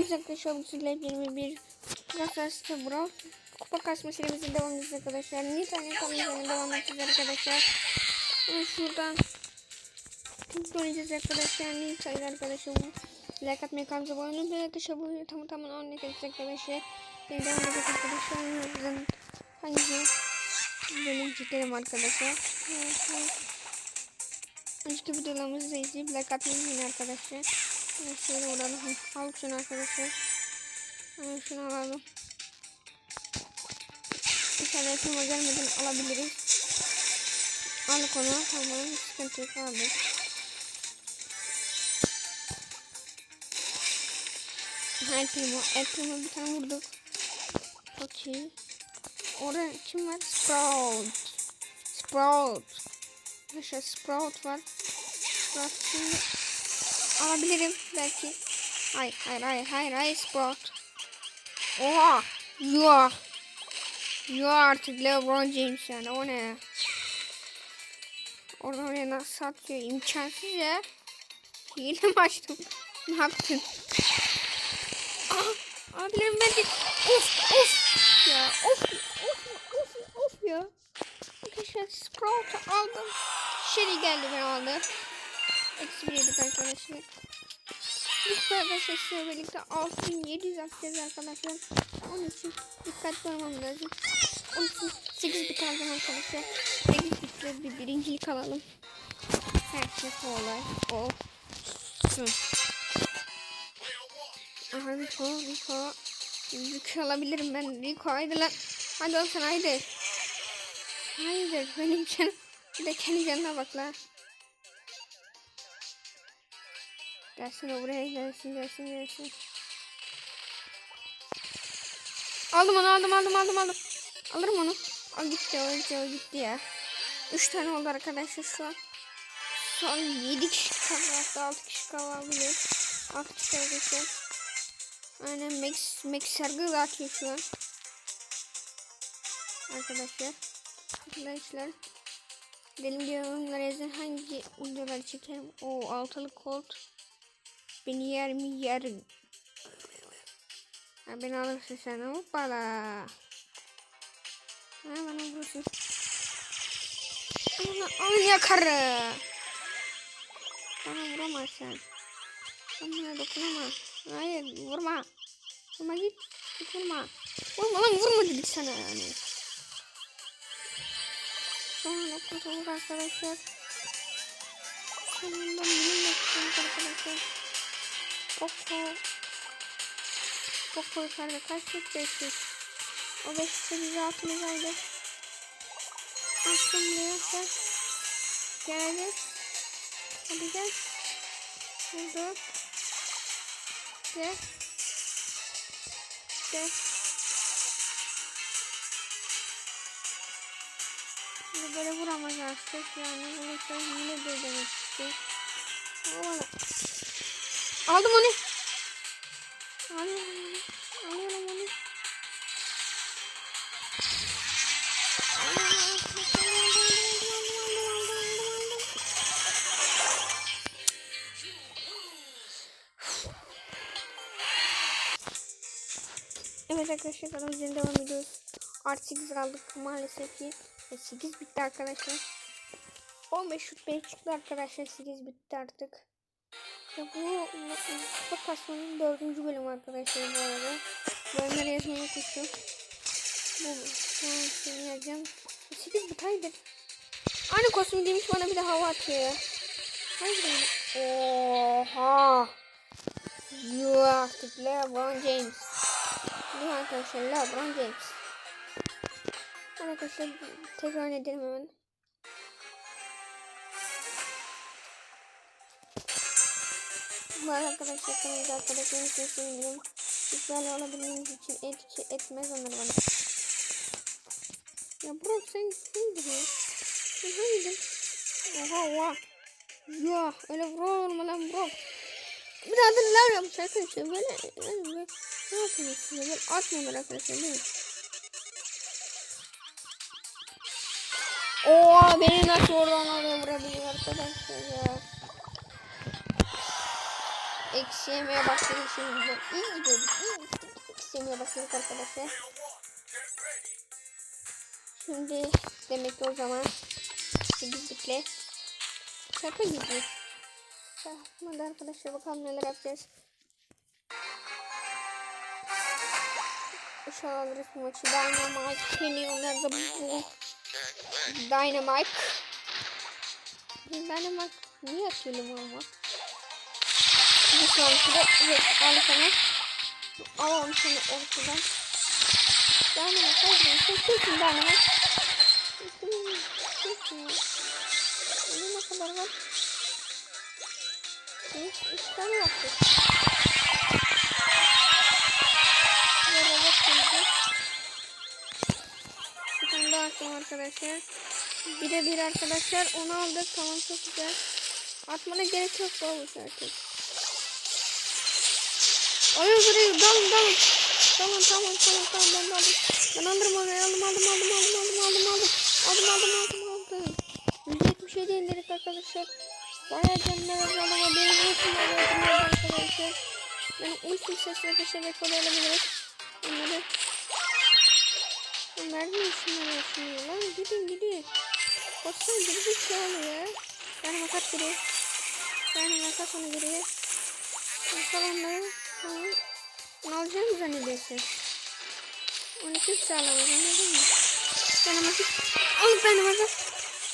biz arkadaşlar bu sizlerle 21 Galatasaray Brawl Kupa kasma serimizin devam edeceğiz arkadaşlar. Niye tane kanalımızın devam edeceğiz arkadaşlar. Ama şuradan oynayacağız arkadaşlar. Niye tane arkadaşlar. Like atmayı kanalımıza abone. Bir arkadaşlar bu tamam tamam örnek edeceğiz arkadaşlar. Devam edeceğiz arkadaşlar. Onlardan hangi bölüm çekelim arkadaşlar. Önceki videolarımızı izleyip like atmayı unutmayın arkadaşlar. Evet, şöyle vuralım. Al şunu arkadaşlar. Evet, şunu alalım. İnşallah yapıma gelmeden alabiliriz. Al onu. Tamam. Sıkıntı yok abi. El Primo. El Primo bir tane vurduk. Çok iyi. Orada kim var? Sprout. Sprout. Arkadaşlar Sprout var. Sprout şimdi alabilirim belki. Hayır hayır hayır hayır hayır Sprout. Oha. Yuh. Yuh artık LeBron James yani o ne? Oradan oraya nasıl atıyor? İmkansız ya. Hile mi açtım? ne yaptın? Aa, abilerim bence of of ya of of of of ya. Arkadaşlar Sprout'u aldım. Sherry geldi ben aldım. Eksi bir yedik arkadaşlar. Biz arkadaşlar sizle birlikte 6700 atacağız arkadaşlar. Onun için dikkatli olmam lazım. Onun için 8 bit alacağım arkadaşlar. 8 bitle bir birincilik alalım. Her şey kolay. Olsun. Aha Rico, Rico. Rico alabilirim ben. Rico haydi lan. Hadi ol sen haydi. Haydi benim canım. Bir de kendi canına bak lan. Gelsin o buraya gelsin gelsin gelsin. Aldım onu aldım aldım aldım aldım. Alırım onu. Al gitti o gitti o gitti ya. Üç tane oldu arkadaşlar şu an. Son yedi kişi kaldı hatta altı kişi kalabilir. Altı kişi arkadaşlar. Aynen Max, Max sargı atıyor şu an. Arkadaşlar. Arkadaşlar. Benim yazın hangi videoları çekerim. O altılı kolt. Beni yer mi yer. Ha, beni alırsın sen. Hoppala. Ha bana vurursun. Bana alın yakarı. Bana vuramazsın. Bana dokunamaz. Hayır vurma. Vurma git. Git vurma. Vurma lan vurma dedik sana yani. Sonra kurtulduk arkadaşlar. Sonunda benim yapacağım arkadaşlar. Koko. Koko yukarıda kaç yıl beşiz. O beşikte bize atmayacağıydı. Attım buraya. Geldi. Hadi gel. Vurdu. Gel. Gel. Şimdi böyle vuramaz artık yani bunu yine de demek istiyor. Ama Aldım onu. Alıyorum onu. Alıyorum onu. Evet arkadaşlar kanalımızın devam ediyoruz. Artı 8 aldık maalesef ki. E, 8 bitti arkadaşlar. 15 şut bey çıktı arkadaşlar. 8 bitti artık. Ya bu Kupa Kasmanın 4. bölümü arkadaşlar bu arada. Bölümleri yazmayı unutmuşum. Bu bu seni yazacağım. 8 bit haydi. Aynı kostüm giymiş bana bir de hava atıyor. Haydi. Oha. Yuh artık LeBron James. Bu arkadaşlar LeBron James. Arkadaşlar tekrar edelim hemen. Arada arkadaşlar kanalda arkadaşlarım için sevinirim. İzlerle olabilmeniz için etki etmez onlar bana. Ya bro sen kimdir ya? Sen hangiydin? Oha oha. Ya öyle vurma lan bro. Bir daha da neler yapmış arkadaşlar böyle, böyle, ne yapıyorsunuz ya böyle atmıyorlar arkadaşlar değil mi? Oo beni nasıl oradan oraya vurabiliyor arkadaşlar ya. Eksi yemeye başladı şimdi. İyi gidiyorduk. iyi gittik. Eksi yemeye başladık arkadaşlar. Şimdi demek ki o zaman 8 bitle şaka gibi. Hadi arkadaşlar bakalım neler yapacağız. İnşallah alırız bu maçı. Dynamite Penny onlar da bu. Dynamite. Dynamite niye atıyorum ama? Bir sonraki de evet, al sana. Alalım seni ortadan. Dynamite hadi. Kesin Dynamite. Kesin. Kesin. Ne kadar var? Üç, üç tane yaptık. Robot gelecek. Bir tane daha attım arkadaşlar. Bire bir arkadaşlar. Onu aldık. Tamam çok güzel. Atmana gerek yok babuş artık. Ayol buraya dalın dalın. Dalın tamam tamam tamam ben aldım. Ben alırım oraya aldım aldım aldım aldım aldım aldım aldım. Aldım aldım aldım aldım. 177 indirdik arkadaşlar. Bayağı canlar azaldı ama benim ultim var arkadaşlar. Benim ultim sesine peşe alabiliriz. Onları Onlar ne işinler yaşıyor lan? Gidin gidin. Baksana geri zekalı ya. Yani makat biri. Yani makat onu geriye. Bakalım onları. Tamam. Bunu alacağım mı zannediyorsun? Onu kimse sağlamaz anladın mı? Benim makat. Al benim makat.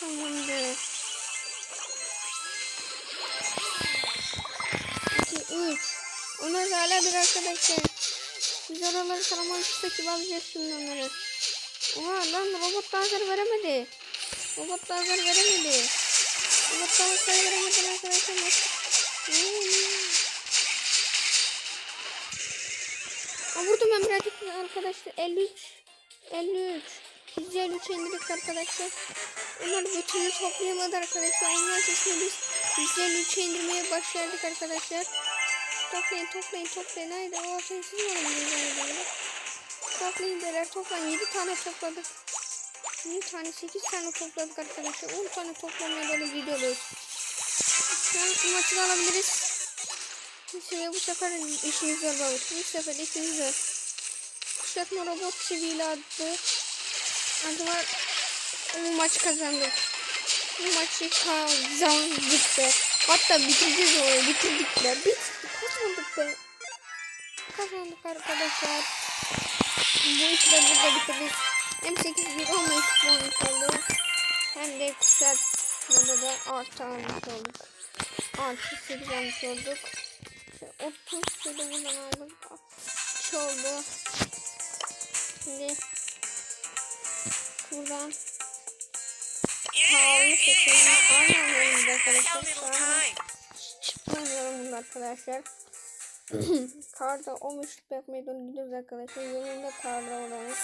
Tamamdır. 2, 3. Onlar hala bir arkadaşlar. Biz oraları saramamıştık ki alacağız şimdi onları. Oha lan robot daha hasar veremedi. Robot daha hasar veremedi. Robot daha hasar veremedi arkadaşlar. Hmm. Aa, vurdum ben birazcık arkadaşlar. 53. 53. 153 indirdik arkadaşlar. Onlar bütünü toplayamadı arkadaşlar. Onlar sesini biz 153 indirmeye başladık arkadaşlar. Toplayın toplayın toplayın. Haydi o sessiz olun. Toplayın beyler toplayın. 7 tane topladık. 7 tane 8 tane topladık arkadaşlar. 10 tane toplamaya doğru gidiyoruz. Şu an maçı alabiliriz. Sefer bu sefer işimiz zor babuş. Bu sefer işimiz zor. Kuşatma robot sivili adlı. Adı var. Bu maç kazandık. Bu maçı kazandık be. Hatta bitireceğiz orayı. Bitirdik be. Bitirdik. Kazandık be. Kazandık arkadaşlar. Bu işi de burada bitirdik. Hem 8 bir 15 puan oldu. Hem de kuşatmada da artı almış olduk. Artı 8 almış olduk. 30 şöyle buradan aldık. 3 oldu. Şimdi buradan Pahalı seçeneği oynamıyorum arkadaşlar. Çıkmıyorum bunu arkadaşlar. karda 15 rütbe yapmaya doğru gidiyoruz arkadaşlar. Yolunda karda oranı.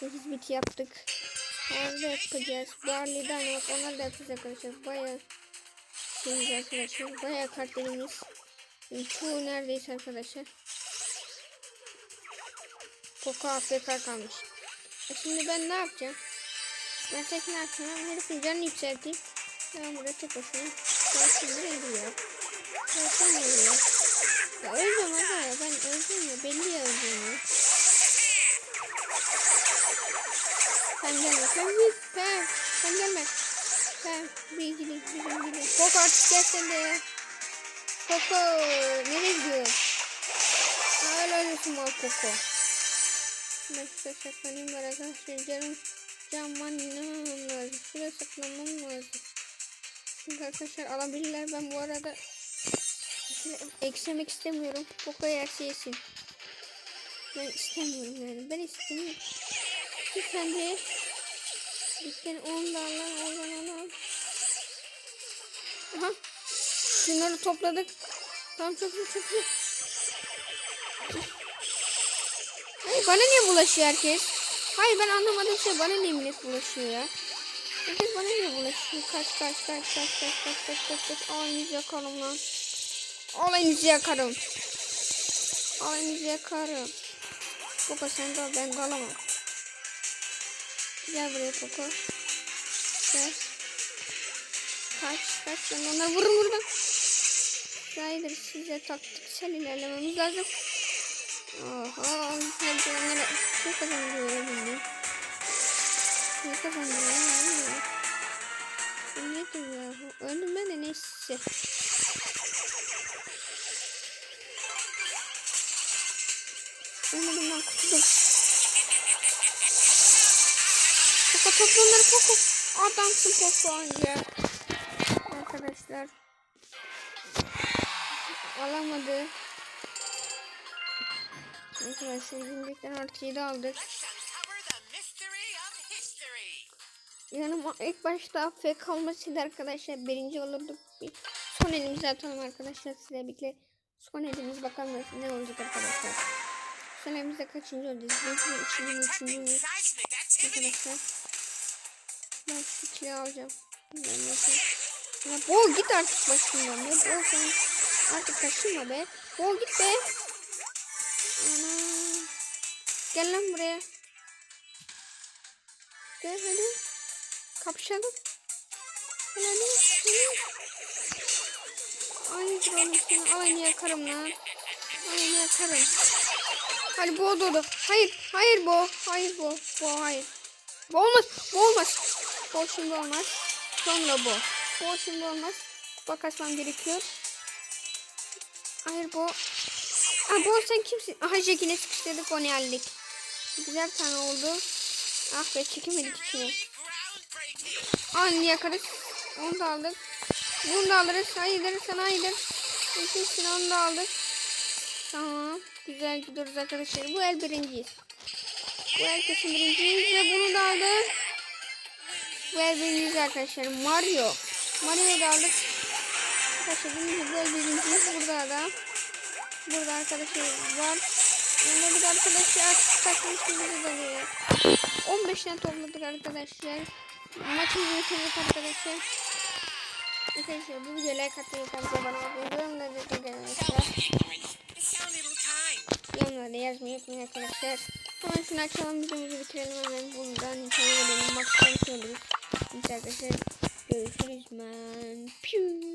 8 bit yaptık. Karda yapacağız. Barley'den yok. Onlar da yapacağız arkadaşlar. Baya şeyimiz arkadaşlar. Baya kartlarımız. Çoğu neredeyse arkadaşlar. Poco AFK kalmış. E şimdi ben ne yapacağım? Ben tek ne yapacağım? Herifin canını yükselteyim. Ben burada tek başına. Gelsin nereye gidiyor? Gelsin nereye gidiyor? Ya öleceğim aga ya. Ben öleceğim ya. Belli ya öleceğim ya. Sen gelme. Sen git. Sen. Sen gelme. Sen. Bir gidin. Bir gidin. Koko artık gelsen de ya. Koko. Nereye gidiyor? Hala ölüyorsun bak Koko. Şuraya saklanayım arkadaşlar. Canım. Camman inanmam lazım. Şuraya saklanmam lazım. Çünkü arkadaşlar alabilirler. Ben bu arada eklemek istemiyorum. Poco yerse yesin. Ben istemiyorum yani. Ben istemiyorum. Lütfen de lütfen ondan lan oradan al. Aha. Şunları topladık. Tamam çok iyi çok iyi. Hayır bana niye bulaşıyor herkes? Hayır ben anlamadığım şey bana niye millet bulaşıyor ya? Herkes bana niye bulaşıyor? Kaç kaç kaç kaç kaç kaç kaç kaç kaç Alayınızı yakarım lan. Alayınızı yakarım. Alayınızı yakarım. Koko sen dal ben dalamam. Gel buraya Koko. Gel. Kaç kaç ben onları vururum buradan. Sayılır size taktiksel ilerlememiz lazım. Oha. Hadi onlara kazanıyor öyle bildim. Ne kazanıyor? Ne ya? Öldüm ben de neyse. Ölmedim ben kurtuldum. Poco topla onları Poco. Adamsın Poco anca. Arkadaşlar. Alamadı. Arkadaşlar şimdilikten artı 7 aldık. Yanıma ilk başta AFK kalmasıydı arkadaşlar. Birinci olurduk. Bir son elimizi atalım arkadaşlar. Size birlikte son elimiz bakalım ne olacak arkadaşlar. Son elimizde kaçıncı? Birinci, üçüncü, mü, üçüncü. Arkadaşlar. Ben şu ikili alacağım. Ben nasıl? Ya Bo git artık başımdan be. Bo sen artık kaçınma be. Bo git be. Ana. Gel lan buraya. Gel hadi. Kapışalım. Gel hadi. hadi. Ay oğlum seni aynı yakarım lan. Aynı yakarım. Hadi bo doğdu. Hayır. Hayır bo. Hayır bo. Bo hayır. Bu olmaz. Bu olmaz. Bu şimdi olmaz. Sonra bu. Bu şimdi olmaz. Kupa kasmam gerekiyor. Hayır bu. Aa, bu sen kimsin? Aha Jack'ine sıkıştırdık onu hallettik. Güzel tane oldu. Ah be çekemedik içine. Aynı yakarız. Onu da aldık. Bunu da alırız. Hayırdır sana hayırdır. İkincisini onu da aldık. Tamam. Güzel gidiyoruz arkadaşlar. Bu el birinciyiz. Bu el kesin birinciyiz ve bunu da aldık. Bu el birinciyiz arkadaşlar. Mario. Mario'yu da aldık. Arkadaşlar birinci bu el birinciyiz. Burada da. Burada arkadaşlar var. Yanında bir arkadaşlar takmış gibi oluyor. 15 tane topladık arkadaşlar. Maçımızı bitirdik arkadaşlar. Arkadaşlar bu videoya like atmayı kanka bana abone yorumları da arkadaşlar. It's our little time. Yorumlarda yazmayı unutmayın arkadaşlar. Hemen şunu açalım videomuzu bitirelim hemen. İçeri gelelim. Maçtan oluruz. Biz arkadaşlar görüşürüz man. Piu.